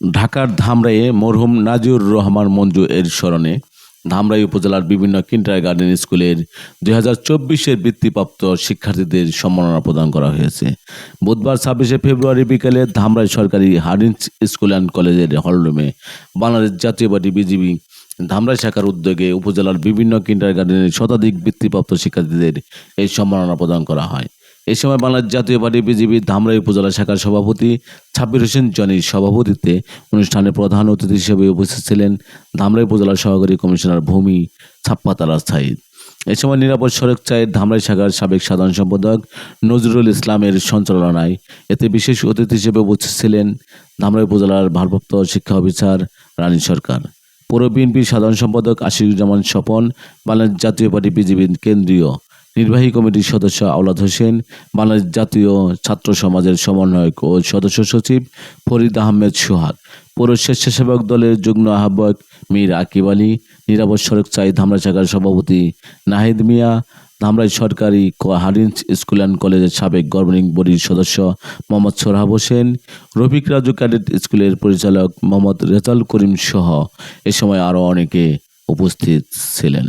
ঢাকার ধামরাইয়ে মরহুম নাজিউর রহমান মঞ্জু এর স্মরণে ধামরাই উপজেলার বিভিন্ন কিন্টার গার্ডেন স্কুলের দুই হাজার চব্বিশের বৃত্তিপ্রাপ্ত শিক্ষার্থীদের সম্মাননা প্রদান করা হয়েছে। বুধবার ছাব্বিশে ফেব্রুয়ারি বিকেলে ধামরাই সরকারি হার্ডিন্স স্কুল অ্যান্ড কলেজের হলরুমে বাংলাদেশ জাতীয় পার্টি বিজিবি ধামরাই শাখার উদ্যোগে উপজেলার বিভিন্ন কিন্টার গার্ডেনের শতাধিক বৃত্তিপ্রাপ্ত শিক্ষার্থীদের এই সম্মাননা প্রদান করা হয়। এই সময় বাংলাদেশ জাতীয় পার্টি বিজেপি ধামরাই উপজেলা শাখার সভাপতি ছাব্বির হোসেন জনির সভাপতিত্বে অনুষ্ঠানে প্রধান অতিথি হিসেবে উপস্থিত ছিলেন ধামরাই উপজেলার সহকারী কমিশনার ভূমি ছাপ্পাতারা সাইদ এ সময় নিরাপদ সড়ক চায়ের ধামরাই শাখার সাবেক সাধারণ সম্পাদক নজরুল ইসলামের সঞ্চালনায় এতে বিশেষ অতিথি হিসেবে উপস্থিত ছিলেন ধামরাই উপজেলার ভারপ্রাপ্ত শিক্ষা অফিসার রানী সরকার। পৌর বিএনপির সাধারণ সম্পাদক আশিকুজ্জামান স্বপন বাংলাদেশ জাতীয় পার্টি বিজেপির কেন্দ্রীয় নির্বাহী কমিটির সদস্য আওলাদ হোসেন, বাংলাদেশ জাতীয় ছাত্র সমাজের সমন্বয়ক ও সদস্য সচিব ফরিদ আহমেদ সোহাগ, পৌর স্বেচ্ছাসেবক দলের যুগ্ম আহ্বায়ক মীর আকিব আলী, নিরাপদ সড়ক চাই ধামরা শাখার সভাপতি নাহিদ মিয়া ধামরাই সরকারি হারিন্স স্কুল অ্যান্ড কলেজের সাবেক গভর্নিং বডির সদস্য মোহাম্মদ সোরহাব হোসেন, রফিক রাজু ক্যাডেট স্কুলের পরিচালক মোহাম্মদ রেজাল করিম সহ এ সময় আরও অনেকে উপস্থিত ছিলেন।